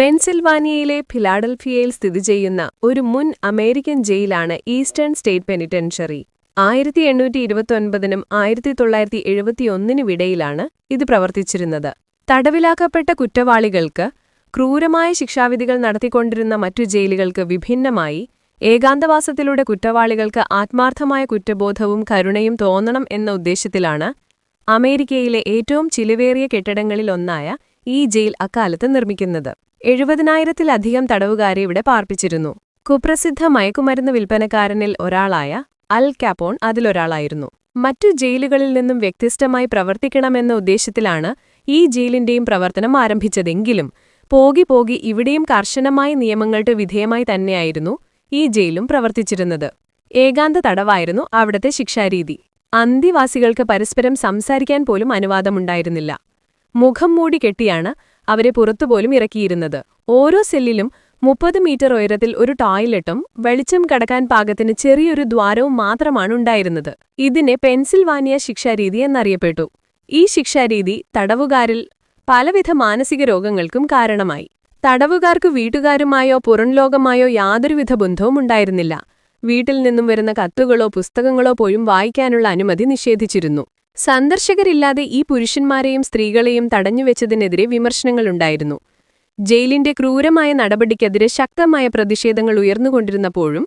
പെൻസിൽവാനിയയിലെ ഫിലാഡൽഫിയയിൽ സ്ഥിതി ചെയ്യുന്ന ഒരു മുൻ അമേരിക്കൻ ജയിലാണ് ഈസ്റ്റേൺ സ്റ്റേറ്റ് പെനിറ്റൻഷറി ആയിരത്തി എണ്ണൂറ്റി ഇരുപത്തൊൻപതിനും ആയിരത്തി തൊള്ളായിരത്തി എഴുപത്തിയൊന്നിനുമിടയിലാണ് ഇത് പ്രവർത്തിച്ചിരുന്നത്. തടവിലാക്കപ്പെട്ട കുറ്റവാളികൾക്ക് ക്രൂരമായ ശിക്ഷാവിധികൾ നടത്തിക്കൊണ്ടിരുന്ന മറ്റു ജയിലുകൾക്ക് വിഭിന്നമായി ഏകാന്തവാസത്തിലൂടെ കുറ്റവാളികൾക്ക് ആത്മാർത്ഥമായ കുറ്റബോധവും കരുണയും തോന്നണം എന്ന ഉദ്ദേശത്തിലാണ് അമേരിക്കയിലെ ഏറ്റവും ചിലവേറിയ കെട്ടിടങ്ങളിലൊന്നായ ഈ ജയിൽ അക്കാലത്ത് നിർമ്മിക്കുന്നത്. എഴുപതിനായിരത്തിലധികം തടവുകാരെ ഇവിടെ പാർപ്പിച്ചിരുന്നു. കുപ്രസിദ്ധ മയക്കുമരുന്ന് വിൽപ്പനക്കാരനിൽ ഒരാളായ അൽ കാപ്പോൺ അതിലൊരാളായിരുന്നു. മറ്റു ജയിലുകളിൽ നിന്നും വ്യത്യസ്തമായി പ്രവർത്തിക്കണമെന്ന ഉദ്ദേശത്തിലാണ് ഈ ജയിലിന്റെയും പ്രവർത്തനം ആരംഭിച്ചതെങ്കിലും പോകി പോകി ഇവിടെയും കർശനമായ നിയമങ്ങൾക്ക് വിധേയമായി തന്നെയായിരുന്നു ഈ ജയിലും പ്രവർത്തിച്ചിരുന്നത്. ഏകാന്ത തടവായിരുന്നു അവിടത്തെ ശിക്ഷാരീതി. അന്തിവാസികൾക്ക് പരസ്പരം സംസാരിക്കാൻ പോലും അനുവാദമുണ്ടായിരുന്നില്ല. മുഖം മൂടി കെട്ടിയാണ് അവരെ പുറത്തുപോലും ഇറക്കിയിരുന്നത്. ഓരോ സെല്ലിലും മുപ്പത് മീറ്റർ ഉയരത്തിൽ ഒരു ടോയ്ലറ്റും വെളിച്ചം കടക്കാൻ പാകത്തിന് ചെറിയൊരു ദ്വാരവും മാത്രമാണ് ഉണ്ടായിരുന്നത്. ഇതിനെ പെൻസിൽവാനിയ ശിക്ഷാരീതി എന്നറിയപ്പെട്ടു. ഈ ശിക്ഷാരീതി തടവുകാരിൽ പലവിധ മാനസിക രോഗങ്ങൾക്കും കാരണമായി. തടവുകാർക്ക് വീട്ടുകാരുമായോ പുറംലോകമായോ യാതൊരുവിധ ബന്ധവും ഉണ്ടായിരുന്നില്ല. വീട്ടിൽ നിന്നും വരുന്ന കത്തുകളോ പുസ്തകങ്ങളോ പോലും വായിക്കാനുള്ള അനുമതി നിഷേധിച്ചിരുന്നു. സന്ദർശകരില്ലാതെ ഈ പുരുഷന്മാരെയും സ്ത്രീകളെയും തടഞ്ഞുവെച്ചതിനെതിരെ വിമർശനങ്ങളുണ്ടായിരുന്നു. ജയിലിന്റെ ക്രൂരമായ നടപടിക്കെതിരെ ശക്തമായ പ്രതിഷേധങ്ങൾ ഉയർന്നുകൊണ്ടിരുന്നപ്പോഴും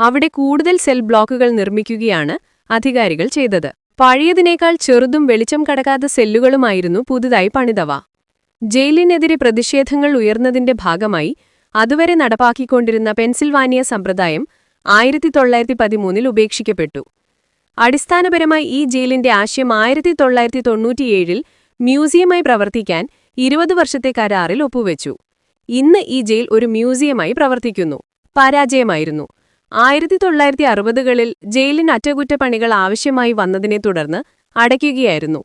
അവിടെ കൂടുതൽ സെൽ ബ്ലോക്കുകൾ നിർമ്മിക്കുകയാണ് അധികാരികൾ ചെയ്തത്. പഴയതിനേക്കാൾ ചെറുതും വെളിച്ചം കടക്കാത്ത സെല്ലുകളുമായിരുന്നു പുതുതായി പണിതവ. ജയിലിനെതിരെ പ്രതിഷേധങ്ങൾ ഉയർന്നതിന്റെ ഭാഗമായി അതുവരെ നടപ്പാക്കിക്കൊണ്ടിരുന്ന പെൻസിൽവാനിയ സമ്പ്രദായം ആയിരത്തി തൊള്ളായിരത്തി പതിമൂന്നിൽ ഉപേക്ഷിക്കപ്പെട്ടു. അടിസ്ഥാനപരമായി ഈ ജയിലിന്റെ ആശയം ആയിരത്തി തൊള്ളായിരത്തി തൊണ്ണൂറ്റിയേഴിൽ മ്യൂസിയമായി പ്രവർത്തിക്കാൻ ഇരുപത് വർഷത്തെ കരാറിൽ ഒപ്പുവെച്ചു. ഇന്ന് ഈ ജയിൽ ഒരു മ്യൂസിയമായി പ്രവർത്തിക്കുന്നു. പരാജയമായിരുന്നു. ആയിരത്തി തൊള്ളായിരത്തി അറുപതുകളിൽ ജയിലിന് അറ്റകുറ്റപ്പണികൾ ആവശ്യമായി വന്നതിനെ തുടർന്ന് അടയ്ക്കുകയായിരുന്നു.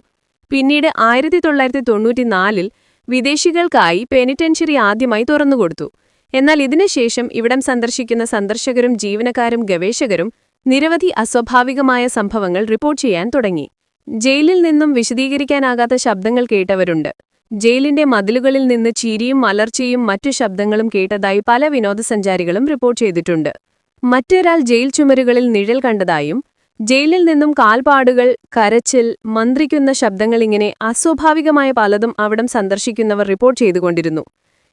പിന്നീട് ആയിരത്തി തൊള്ളായിരത്തി തൊണ്ണൂറ്റിനാലിൽ വിദേശികൾക്കായി പെനിറ്റൻഷ്യറി ആദ്യമായി തുറന്നുകൊടുത്തു. എന്നാൽ ഇതിനുശേഷം ഇവിടം സന്ദർശിക്കുന്ന സന്ദർശകരും ജീവനക്കാരും ഗവേഷകരും നിരവധി അസ്വാഭാവികമായ സംഭവങ്ങൾ റിപ്പോർട്ട് ചെയ്യാൻ തുടങ്ങി. ജയിലിൽ നിന്നും വിശദീകരിക്കാനാകാത്ത ശബ്ദങ്ങൾ കേട്ടവരുണ്ട്. ജയിലിന്റെ മതിലുകളിൽ നിന്ന് ചീരിയും മലർച്ചയും മറ്റു ശബ്ദങ്ങളും കേട്ടതായി പല വിനോദസഞ്ചാരികളും റിപ്പോർട്ട് ചെയ്തിട്ടുണ്ട്. മറ്റൊരാൾ ജയിൽ ചുമരുകളിൽ നിഴൽ കണ്ടതായും ജയിലിൽ നിന്നും കാൽപാടുകൾ കരച്ചിൽ മന്ത്രിക്കുന്ന ശബ്ദങ്ങളിങ്ങനെ അസ്വാഭാവികമായ പലതും അവിടം സന്ദർശിക്കുന്നവർ റിപ്പോർട്ട് ചെയ്തുകൊണ്ടിരുന്നു.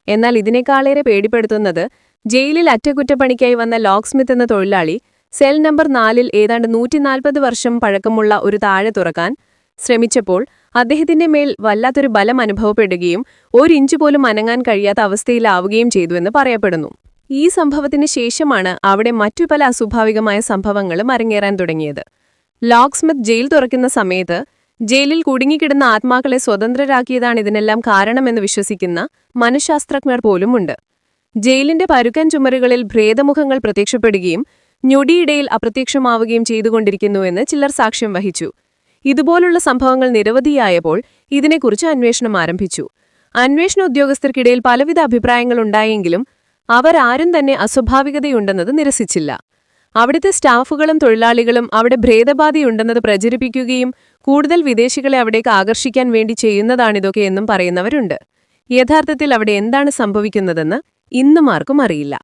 എന്നാൽ ഇതിനേക്കാളേറെ പേടിപ്പെടുത്തുന്നത് ജയിലിൽ അറ്റകുറ്റപ്പണിക്കായി വന്ന ലോക്സ്മിത്ത് എന്ന തൊഴിലാളി സെൽ നമ്പർ നാലിൽ ഏതാണ്ട് നൂറ്റിനാൽപ്പത് വർഷം പഴക്കമുള്ള ഒരു താഴെ തുറക്കാൻ ശ്രമിച്ചപ്പോൾ അദ്ദേഹത്തിന്റെ മേൽ വല്ലാത്തൊരു ബലം അനുഭവപ്പെടുകയും ഒരിഞ്ചു പോലും അനങ്ങാൻ കഴിയാത്ത അവസ്ഥയിലാവുകയും ചെയ്തുവെന്ന് പറയപ്പെടുന്നു. ഈ സംഭവത്തിന് ശേഷമാണ് അവിടെ മറ്റു പല അസ്വാഭാവികമായ സംഭവങ്ങളും അരങ്ങേറാൻ തുടങ്ങിയത്. ലോക്സ്മിത്ത് ജയിൽ തുറക്കുന്ന സമയത്ത് ജയിലിൽ കുടുങ്ങിക്കിടുന്ന ആത്മാക്കളെ സ്വതന്ത്രരാക്കിയതാണ് ഇതിനെല്ലാം കാരണമെന്ന് വിശ്വസിക്കുന്ന മനഃശാസ്ത്രജ്ഞർ പോലുമുണ്ട്. ജയിലിന്റെ പരുക്കൻ ചുമരുകളിൽ ഭ്രേതമുഖങ്ങൾ പ്രത്യക്ഷപ്പെടുകയും ഞൊടിയിടയിൽ അപ്രത്യക്ഷമാവുകയും ചെയ്തുകൊണ്ടിരിക്കുന്നുവെന്ന് ചിലർ സാക്ഷ്യം വഹിച്ചു. ഇതുപോലുള്ള സംഭവങ്ങൾ നിരവധിയായപ്പോൾ ഇതിനെക്കുറിച്ച് അന്വേഷണം ആരംഭിച്ചു. അന്വേഷണ ഉദ്യോഗസ്ഥർക്കിടയിൽ പലവിധ അഭിപ്രായങ്ങൾ അഭിപ്രായങ്ങളുണ്ടായെങ്കിലും അവരാരും തന്നെ അസ്വാഭാവികതയുണ്ടെന്നത് നിരസിച്ചില്ല. അവിടുത്തെ സ്റ്റാഫുകളും തൊഴിലാളികളും അവിടെ ഭേദബാധയുണ്ടെന്നത് പ്രചരിപ്പിക്കുകയും കൂടുതൽ വിദേശികളെ അവിടേക്ക് ആകർഷിക്കാൻ വേണ്ടി ചെയ്യുന്നതാണിതൊക്കെ എന്നും പറയുന്നവരുണ്ട്. യഥാർത്ഥത്തിൽ അവിടെ എന്താണ് സംഭവിക്കുന്നതെന്ന് ഇന്നും ആർക്കും അറിയില്ല.